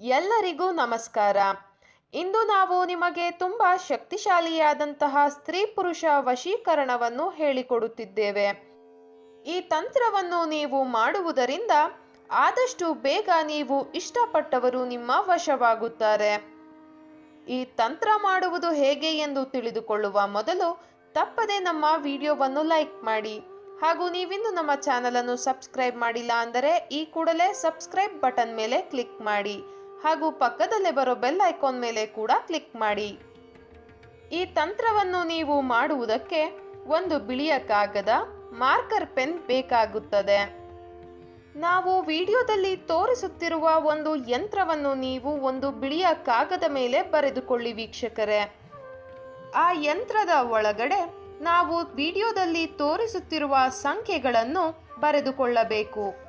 ಎಲ್ಲರಿಗೂ ನಮಸ್ಕಾರ. ಇಂದು ನಾವು ನಿಮಗೆ ತುಂಬ ಶಕ್ತಿಶಾಲಿಯಾದಂತಹ ಸ್ತ್ರೀ ಪುರುಷ ವಶೀಕರಣವನ್ನು ಹೇಳಿಕೊಡುತ್ತಿದ್ದೇವೆ. ಈ ತಂತ್ರವನ್ನು ನೀವು ಮಾಡುವುದರಿಂದ ಆದಷ್ಟು ಬೇಗ ನೀವು ಇಷ್ಟಪಟ್ಟವರು ನಿಮ್ಮ ವಶವಾಗುತ್ತಾರೆ. ಈ ತಂತ್ರ ಮಾಡುವುದು ಹೇಗೆ ಎಂದು ತಿಳಿದುಕೊಳ್ಳುವ ಮೊದಲು ತಪ್ಪದೆ ನಮ್ಮ ವಿಡಿಯೋವನ್ನು ಲೈಕ್ ಮಾಡಿ. ಹಾಗೂ ನೀವಿಂದು ನಮ್ಮ ಚಾನಲನ್ನು ಸಬ್ಸ್ಕ್ರೈಬ್ ಮಾಡಿಲ್ಲ ಅಂದರೆ ಈ ಕೂಡಲೇ ಸಬ್ಸ್ಕ್ರೈಬ್ ಬಟನ್ ಮೇಲೆ ಕ್ಲಿಕ್ ಮಾಡಿ. ಹಾಗೂ ಪಕ್ಕದಲ್ಲೇ ಬರೋ ಬೆಲ್ ಐಕಾನ್ ಮೇಲೆ ಕೂಡ ಕ್ಲಿಕ್ ಮಾಡಿ. ಈ ತಂತ್ರವನ್ನು ನೀವು ಮಾಡುವುದಕ್ಕೆ ಒಂದು ಬಿಳಿಯ ಕಾಗದ, ಮಾರ್ಕರ್ ಪೆನ್ ಬೇಕಾಗುತ್ತದೆ. ನಾವು ವಿಡಿಯೋದಲ್ಲಿ ತೋರಿಸುತ್ತಿರುವ ಒಂದು ಯಂತ್ರವನ್ನು ನೀವು ಒಂದು ಬಿಳಿಯ ಕಾಗದ ಮೇಲೆ ಬರೆದುಕೊಳ್ಳಿ ವೀಕ್ಷಕರೇ. ಆ ಯಂತ್ರದ ಒಳಗಡೆ ನಾವು ವಿಡಿಯೋದಲ್ಲಿ ತೋರಿಸುತ್ತಿರುವ ಸಂಖ್ಯೆಗಳನ್ನು ಬರೆದುಕೊಳ್ಳಬೇಕು.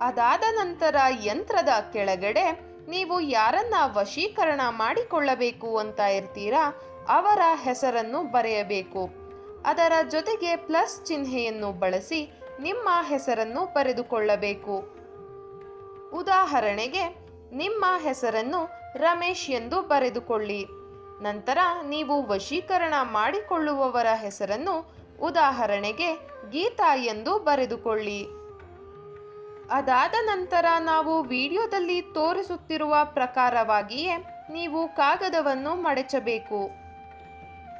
ಅದಾದ ನಂತರ ಯಂತ್ರದ ಕೆಳಗಡೆ ನೀವು ಯಾರನ್ನ ವಶೀಕರಣ ಮಾಡಿಕೊಳ್ಳಬೇಕು ಅಂತ ಇರ್ತೀರಾ, ಅವರ ಹೆಸರನ್ನು ಬರೆಯಬೇಕು. ಅದರ ಜೊತೆಗೆ ಪ್ಲಸ್ ಚಿಹ್ನೆಯನ್ನು ಬಳಸಿ ನಿಮ್ಮ ಹೆಸರನ್ನು ಬರೆದುಕೊಳ್ಳಬೇಕು. ಉದಾಹರಣೆಗೆ, ನಿಮ್ಮ ಹೆಸರನ್ನು ರಮೇಶ್ ಎಂದು ಬರೆದುಕೊಳ್ಳಿ. ನಂತರ ನೀವು ವಶೀಕರಣ ಮಾಡಿಕೊಳ್ಳುವವರ ಹೆಸರನ್ನು ಉದಾಹರಣೆಗೆ ಗೀತಾ ಎಂದು ಬರೆದುಕೊಳ್ಳಿ. ಅದಾದ ನಂತರ ನಾವು ವಿಡಿಯೋದಲ್ಲಿ ತೋರಿಸುತ್ತಿರುವ ಪ್ರಕಾರವಾಗಿಯೇ ನೀವು ಕಾಗದವನ್ನು ಮಡಚಬೇಕು.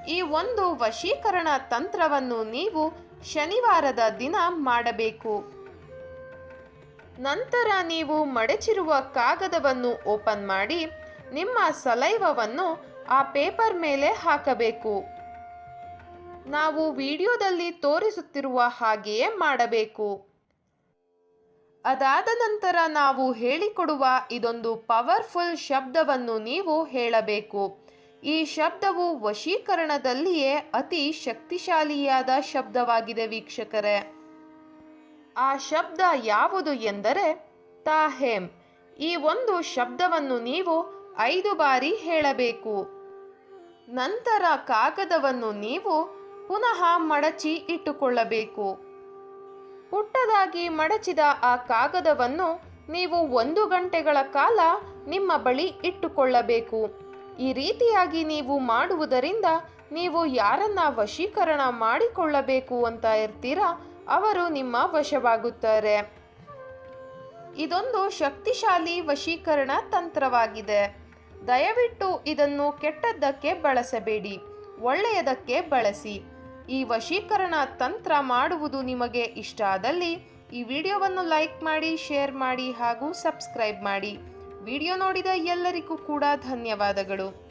ಈ ಒಂದು ವಶೀಕರಣ ತಂತ್ರವನ್ನು ನೀವು ಶನಿವಾರದ ದಿನ ಮಾಡಬೇಕು. ನಂತರ ನೀವು ಮಡಚಿರುವ ಕಾಗದವನ್ನು ಓಪನ್ ಮಾಡಿ ನಿಮ್ಮ ಸಲೈವವನ್ನು ಆ ಪೇಪರ್ ಮೇಲೆ ಹಾಕಬೇಕು. ನಾವು ವಿಡಿಯೋದಲ್ಲಿ ತೋರಿಸುತ್ತಿರುವ ಹಾಗೆಯೇ ಮಾಡಬೇಕು. ಅದಾದ ನಂತರ ನಾವು ಹೇಳಿಕೊಡುವ ಇದೊಂದು ಪವರ್ಫುಲ್ ಶಬ್ದವನ್ನು ನೀವು ಹೇಳಬೇಕು. ಈ ಶಬ್ದವು ವಶೀಕರಣದಲ್ಲಿಯೇ ಅತಿ ಶಕ್ತಿಶಾಲಿಯಾದ ಶಬ್ದವಾಗಿದೆ ವೀಕ್ಷಕರೇ. ಆ ಶಬ್ದ ಯಾವುದು ಎಂದರೆ ತಾಹೇಮ್. ಈ ಒಂದು ಶಬ್ದವನ್ನು ನೀವು ಐದು ಬಾರಿ ಹೇಳಬೇಕು. ನಂತರ ಕಾಗದವನ್ನು ನೀವು ಪುನಃ ಮಡಚಿ ಇಟ್ಟುಕೊಳ್ಳಬೇಕು. ಪುಟ್ಟದಾಗಿ ಮಡಚಿದ ಆ ಕಾಗದವನ್ನು ನೀವು ಒಂದು ಗಂಟೆಗಳ ಕಾಲ ನಿಮ್ಮ ಬಳಿ ಇಟ್ಟುಕೊಳ್ಳಬೇಕು. ಈ ರೀತಿಯಾಗಿ ನೀವು ಮಾಡುವುದರಿಂದ ನೀವು ಯಾರನ್ನ ವಶೀಕರಣ ಮಾಡಿಕೊಳ್ಳಬೇಕು ಅಂತ ಇರ್ತೀರಾ, ಅವರು ನಿಮ್ಮ ವಶವಾಗುತ್ತಾರೆ. ಇದೊಂದು ಶಕ್ತಿಶಾಲಿ ವಶೀಕರಣ ತಂತ್ರವಾಗಿದೆ. ದಯವಿಟ್ಟು ಇದನ್ನು ಕೆಟ್ಟದ್ದಕ್ಕೆ ಬಳಸಬೇಡಿ, ಒಳ್ಳೆಯದಕ್ಕೆ ಬಳಸಿ. ಈ ವಶೀಕರಣ ತಂತ್ರ ಮಾಡುವುದು ನಿಮಗೆ ಇಷ್ಟ ಆದಲ್ಲಿ ಈ ವಿಡಿಯೋವನ್ನು ಲೈಕ್ ಮಾಡಿ, ಶೇರ್ ಮಾಡಿ ಹಾಗೂ ಸಬ್ಸ್ಕ್ರೈಬ್ ಮಾಡಿ. ವಿಡಿಯೋ ನೋಡಿದ ಎಲ್ಲರಿಗೂ ಕೂಡ ಧನ್ಯವಾದಗಳು.